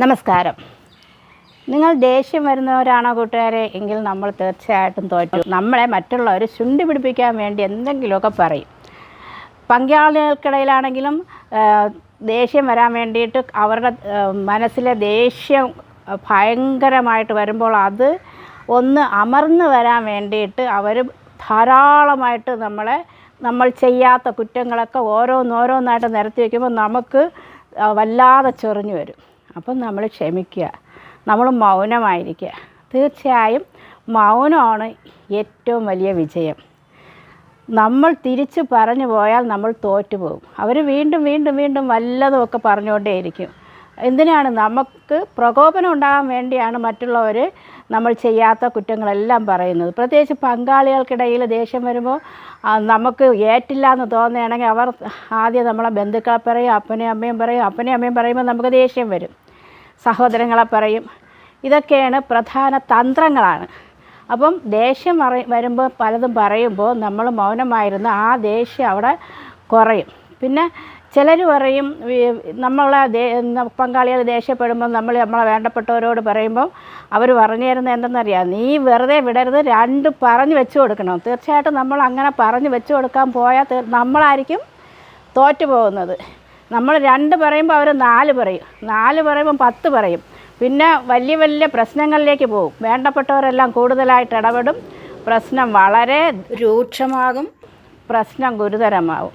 നമസ്കാരം. നിങ്ങൾ ദേഷ്യം വരുന്നവരാണോ കൂട്ടുകാരെ? എങ്കിൽ നമ്മൾ തീർച്ചയായിട്ടും തോറ്റു. നമ്മളെ മറ്റുള്ളവർ ചുണ്ടി പിടിപ്പിക്കാൻ വേണ്ടി എന്തെങ്കിലുമൊക്കെ പറയും. പങ്കാളികൾക്കിടയിലാണെങ്കിലും ദേഷ്യം വരാൻ വേണ്ടിയിട്ട് അവരുടെ മനസ്സിലെ ദേഷ്യം ഭയങ്കരമായിട്ട് വരുമ്പോൾ അത് ഒന്ന് അമർന്ന് വരാൻ വേണ്ടിയിട്ട് അവർ ധാരാളമായിട്ട് നമ്മളെ നമ്മൾ ചെയ്യാത്ത കുറ്റങ്ങളൊക്കെ ഓരോന്നോരോന്നായിട്ട് നിരത്തി വയ്ക്കുമ്പോൾ നമുക്ക് വല്ലാതെ ചൊറിഞ്ഞു വരും. അപ്പം നമ്മൾ ക്ഷമിക്കുക. നമ്മൾ മൗനമായിരിക്കുക. തീർച്ചയായും മൗനമാണ് ഏറ്റവും വലിയ വിജയം. നമ്മൾ തിരിച്ച് പറഞ്ഞു പോയാൽ നമ്മൾ തോറ്റു പോകും. അവർ വീണ്ടും വീണ്ടും വീണ്ടും വല്ലതുമൊക്കെ പറഞ്ഞുകൊണ്ടേയിരിക്കും. എന്തിനാണ്? നമുക്ക് പ്രകോപനം ഉണ്ടാകാൻ വേണ്ടിയാണ് മറ്റുള്ളവർ നമ്മൾ ചെയ്യാത്ത കുറ്റങ്ങളെല്ലാം പറയുന്നത്. പ്രത്യേകിച്ച് പങ്കാളികൾക്കിടയിൽ ദേഷ്യം വരുമ്പോൾ നമുക്ക് ഏറ്റില്ല എന്ന് തോന്നുകയാണെങ്കിൽ അവർ ആദ്യം നമ്മളെ ബന്ധുക്കളെ പറയും അപ്പനെയും അമ്മയും പറയും അപ്പനെയും അമ്മയും പറയുമ്പോൾ നമുക്ക് ദേഷ്യം വരും. സഹോദരങ്ങളെ പറയും. ഇതൊക്കെയാണ് പ്രധാന തന്ത്രങ്ങളാണ്. അപ്പം ദേഷ്യം വരുമ്പോൾ പലതും പറയുമ്പോൾ നമ്മൾ മൗനമായിരുന്ന ആ ദേഷ്യം അവിടെ കുറയും. പിന്നെ ചിലർ പറയും നമ്മളെ പങ്കാളികൾ ദേഷ്യപ്പെടുമ്പോൾ നമ്മൾ നമ്മളെ വേണ്ടപ്പെട്ടവരോട് പറയുമ്പോൾ അവർ പറഞ്ഞു തരുന്നത് എന്തെന്നറിയാം? നീ വെറുതെ വിടരുത് രണ്ട് പറഞ്ഞു വെച്ച് കൊടുക്കണം. തീർച്ചയായിട്ടും നമ്മൾ അങ്ങനെ പറഞ്ഞു വെച്ച് കൊടുക്കാൻ പോയാൽ നമ്മളായിരിക്കും തോറ്റു പോകുന്നത് നമ്മൾ രണ്ട് പറയുമ്പോൾ അവർ നാല് പറയും. നാല് പറയുമ്പോൾ പത്ത് പറയും. പിന്നെ വലിയ വലിയ പ്രശ്നങ്ങളിലേക്ക് പോകും. വേണ്ടപ്പെട്ടവരെല്ലാം കൂടുതലായിട്ട് ഇടപെടും. പ്രശ്നം വളരെ രൂക്ഷമാകും. പ്രശ്നം ഗുരുതരമാകും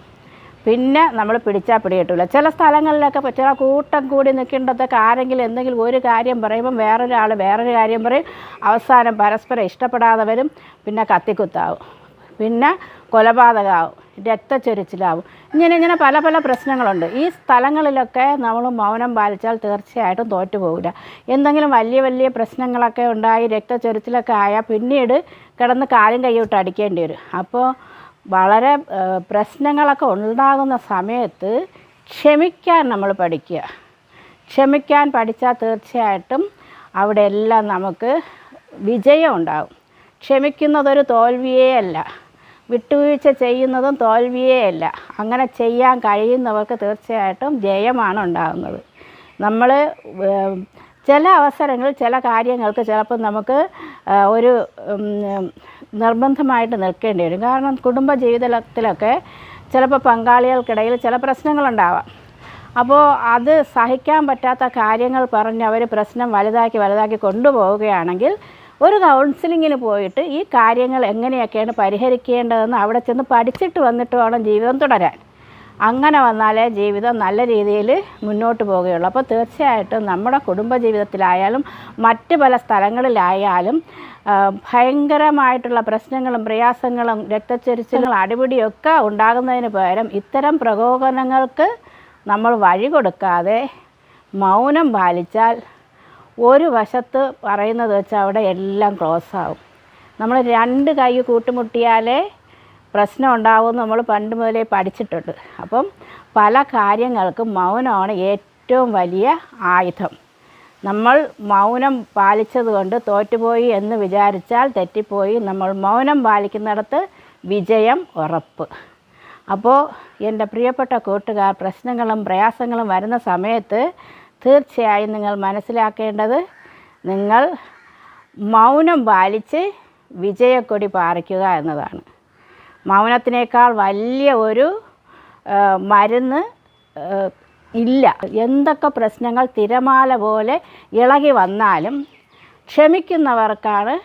പിന്നെ നമ്മൾ പിടിച്ചാൽ പിടിയിട്ടില്ല ചില സ്ഥലങ്ങളിലൊക്കെ ചില കൂട്ടം കൂടി നിൽക്കേണ്ടതൊക്കെ ആരെങ്കിലും എന്തെങ്കിലും ഒരു കാര്യം പറയുമ്പം വേറൊരാൾ വേറൊരു കാര്യം പറയും. അവസാനം പരസ്പരം ഇഷ്ടപ്പെടാതെ വരും. പിന്നെ കത്തിക്കുത്താവും. പിന്നെ കൊലപാതകമാവും രക്തച്ചൊരിച്ചിലാവും. ഇങ്ങനെ ഇങ്ങനെ പല പല പ്രശ്നങ്ങളുണ്ട്. ഈ സ്ഥലങ്ങളിലൊക്കെ നമ്മൾ മൗനം പാലിച്ചാൽ തീർച്ചയായിട്ടും തോറ്റു പോകില്ല എന്തെങ്കിലും വലിയ വലിയ പ്രശ്നങ്ങളൊക്കെ ഉണ്ടായി രക്തച്ചൊരിച്ചിലൊക്കെ ആയാൽ പിന്നീട് കിടന്ന് കാലും കൈയോട്ട് അടിക്കേണ്ടി വരും. അപ്പോൾ വളരെ പ്രശ്നങ്ങളൊക്കെ ഉണ്ടാകുന്ന സമയത്ത് ക്ഷമിക്കാൻ നമ്മൾ പഠിക്കുക. ക്ഷമിക്കാൻ പഠിച്ചാൽ തീർച്ചയായിട്ടും അവിടെ എല്ലാം നമുക്ക് വിജയം ഉണ്ടാകും ക്ഷമിക്കുന്നതൊരു തോൽവിയേ അല്ല. വിട്ടുവീഴ്ച ചെയ്യുന്നതും തോൽവിയേ അല്ല അങ്ങനെ ചെയ്യാൻ കഴിയുന്നവർക്ക് തീർച്ചയായിട്ടും ജയമാണ് ഉണ്ടാകുന്നത്. നമ്മൾ ചില അവസരങ്ങളിൽ ചില കാര്യങ്ങൾക്ക് ചിലപ്പോൾ നമുക്ക് ഒരു നിർബന്ധമായിട്ട് നിൽക്കേണ്ടി വരും. കാരണം കുടുംബ ജീവിതത്തിലൊക്കെ ചിലപ്പോൾ പങ്കാളികൾക്കിടയിൽ ചില പ്രശ്നങ്ങളുണ്ടാവാം. അപ്പോൾ അത് സഹിക്കാൻ പറ്റാത്ത കാര്യങ്ങൾ പറഞ്ഞ് അവർ പ്രശ്നം വലുതാക്കി വലുതാക്കി കൊണ്ടുപോവുകയാണെങ്കിൽ ഒരു കൗൺസിലിങ്ങിന് പോയിട്ട് ഈ കാര്യങ്ങൾ എങ്ങനെയൊക്കെയാണ് പരിഹരിക്കേണ്ടതെന്ന് അവിടെ ചെന്ന് പഠിച്ചിട്ട് വന്നിട്ട് വേണം ജീവിതം തുടരാൻ. അങ്ങനെ വന്നാലേ ജീവിതം നല്ല രീതിയിൽ മുന്നോട്ട് പോവുകയുള്ളൂ അപ്പോൾ തീർച്ചയായിട്ടും നമ്മുടെ കുടുംബ ജീവിതത്തിലായാലും മറ്റ് പല സ്ഥലങ്ങളിലായാലും ഭയങ്കരമായിട്ടുള്ള പ്രശ്നങ്ങളും പ്രയാസങ്ങളും രക്തച്ചൊരിച്ചിലും അടിപിടിയൊക്കെ ഉണ്ടാകുന്നതിന് പകരം ഇത്തരം പ്രകോപനങ്ങൾക്ക് നമ്മൾ വഴി കൊടുക്കാതെ മൗനം പാലിച്ചാൽ ഒരു വശത്ത് പറയുന്നത് വെച്ചാൽ അവിടെ എല്ലാം ക്ലോസ് ആവും. നമ്മൾ രണ്ട് കൈ കൂട്ടുമുട്ടിയാലേ പ്രശ്നം ഉണ്ടാവുമെന്ന് നമ്മൾ പണ്ട് മുതലേ പഠിച്ചിട്ടുണ്ട്. അപ്പം പല കാര്യങ്ങൾക്കും മൗനമാണ് ഏറ്റവും വലിയ ആയുധം. നമ്മൾ മൗനം പാലിച്ചതുകൊണ്ട് തോറ്റുപോയി എന്ന് വിചാരിച്ചാൽ തെറ്റിപ്പോയി. നമ്മൾ മൗനം പാലിക്കുന്നിടത്ത് വിജയം ഉറപ്പ്. അപ്പോൾ എന്റെ പ്രിയപ്പെട്ട കൂട്ടുകാർ പ്രശ്നങ്ങളും പ്രയാസങ്ങളും വരുന്ന സമയത്ത് തീർച്ചയായും നിങ്ങൾ മനസ്സിലാക്കേണ്ടത് നിങ്ങൾ മൗനം പാലിച്ച് വിജയക്കൊടി പാറിക്കുക എന്നതാണ്. മൗനത്തിനേക്കാൾ വലിയ ഒരു മരുന്ന് ഇല്ല. എന്തൊക്കെ പ്രശ്നങ്ങൾ തിരമാല പോലെ ഇളകി വന്നാലും ക്ഷമിക്കുന്നവർക്കാണ്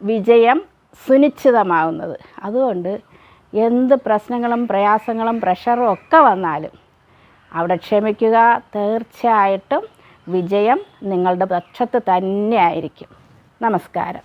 വിജയം സുനിശ്ചിതമാകുന്നത് അതുകൊണ്ട് എന്ത് പ്രശ്നങ്ങളും പ്രയാസങ്ങളും പ്രഷറും ഒക്കെ വന്നാലും അവിടെ ക്ഷമിക്കുക. തീർച്ചയായിട്ടും വിജയം നിങ്ങളുടെ പക്ഷത്ത് തന്നെയായിരിക്കും നമസ്കാരം.